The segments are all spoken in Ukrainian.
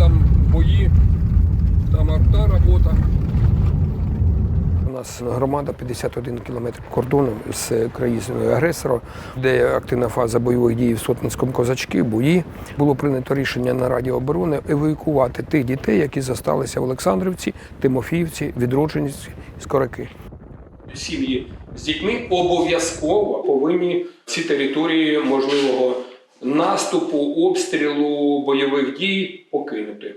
там бої, там арта робота. У нас громада 51 кілометр кордону з країною агресора, де активна фаза бойових дій в Сотницькому козачки, бої. Було прийнято рішення на Раді оборони евакуювати тих дітей, які зосталися в Олександрівці, Тимофіївці, Відродженці, Скорики. Сім'ї з дітьми обов'язково повинні ці території можливого наступу, обстрілу, бойових дій покинути.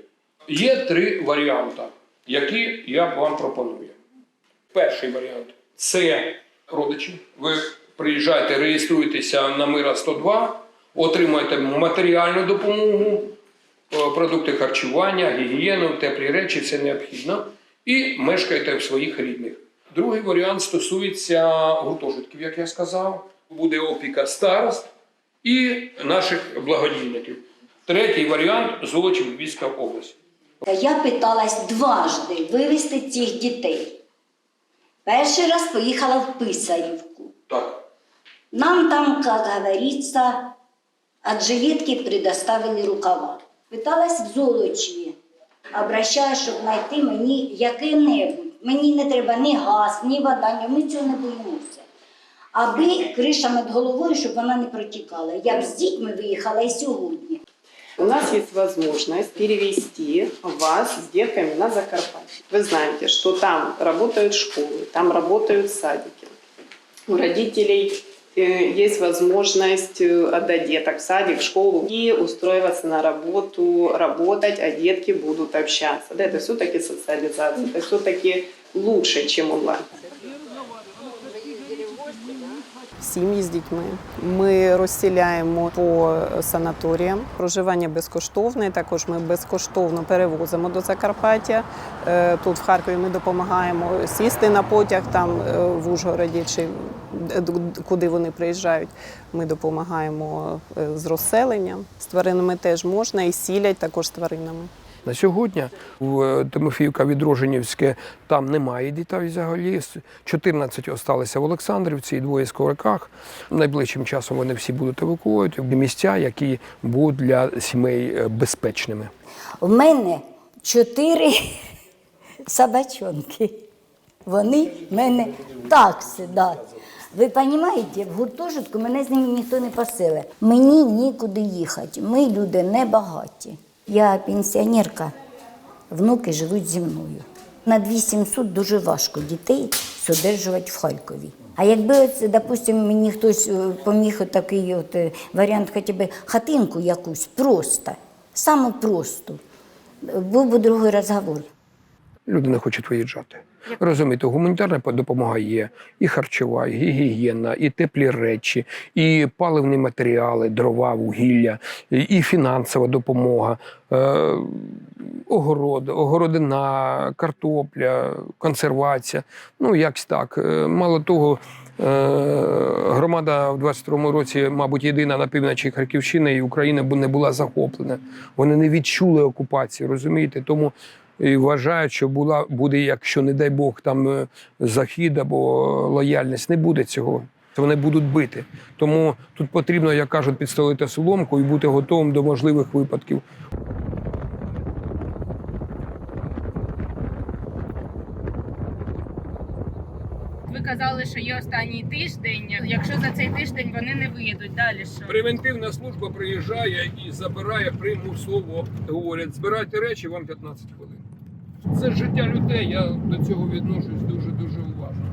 Є три варіанти, які я вам пропоную. Перший варіант це родичі. Ви приїжджаєте, реєструєтеся на Мира 102, отримуєте матеріальну допомогу, е, продукти харчування, гігієну, теплі речі, все необхідно, і мешкаєте в своїх рідних. Другий варіант стосується гуртожитків, як я сказав. Буде опіка старост і наших благодійників. Третій варіант Золочів Львівська область. Я питалась дважди вивезти цих дітей. Перший раз поїхала в Писарівку. Так. Нам там, как говорится, от жилетки предоставили рукава. Питалась в Золочеві. Обращаюсь, щоб знайти мені яке-небудь. Мені не треба ні газ, ні вода, ні, ми цього не боїмося Аби криша над головою, щоб вона не протікала. Я б з дітьми виїхала і сьогодні. У нас есть возможность перевести вас с детками на Закарпатье. Вы знаете, что там работают школы, там работают садики. У родителей э, есть возможность э, отдать деток в садик, в школу и устроиваться на работу, работать, а детки будут общаться. Да, это все-таки социализация, это все-таки лучше, чем онлайн. Сім'ї з дітьми. Ми розселяємо по санаторіям. Проживання безкоштовне. Також ми безкоштовно перевозимо до Закарпаття. Е, Тут в Харкові ми допомагаємо сісти на потяг там е, в Ужгороді чи куди вони приїжджають. Ми допомагаємо е, з розселенням. З тваринами теж можна і сілять також з тваринами. На сьогодні в е, Тимофіївка Відродженівське там немає дітей взагалі. С- 14 залишилися в Олександрівці і двоє Скориках. Найближчим часом вони всі будуть евакуювати в місця, які будуть для сімей е, безпечними. У мене чотири собачонки. Вони мене так сидять. Ви розумієте, в гуртожитку мене з ними ніхто не поселить. Мені нікуди їхати. Ми люди небагаті. Я пенсіонерка, внуки живуть зі мною. На 2700 дуже важко дітей содержувати в Харкові. А якби, допустимо, мені хтось е, поміг такий от е, варіант, хоча б хатинку якусь просто, саму просту, був би другий розговор. Люди не хочуть виїжджати. Розумієте, гуманітарна допомога є, і харчова, і гігієна, і теплі речі, і паливні матеріали, дрова, вугілля, і фінансова допомога, е, огород, огородина, картопля, консервація. Ну, якось так. Е, Мало того, е, громада в 22-му році, мабуть, єдина на півночі Харківщини і Україна не була захоплена. Вони не відчули окупації, розумієте? Тому і вважають, що була буде, якщо не дай Бог, там е, захід або лояльність, не буде цього. Вони будуть бити. Тому тут потрібно, як кажуть, підстелити соломку і бути готовим до можливих випадків. Ви казали, що є останній тиждень. Якщо за цей тиждень вони не виїдуть, далі що? Превентивна служба приїжджає і забирає примусово. Говорять, збирайте речі, вам 15 хвилин. Це життя людей, я до цього відношусь дуже-дуже уважно.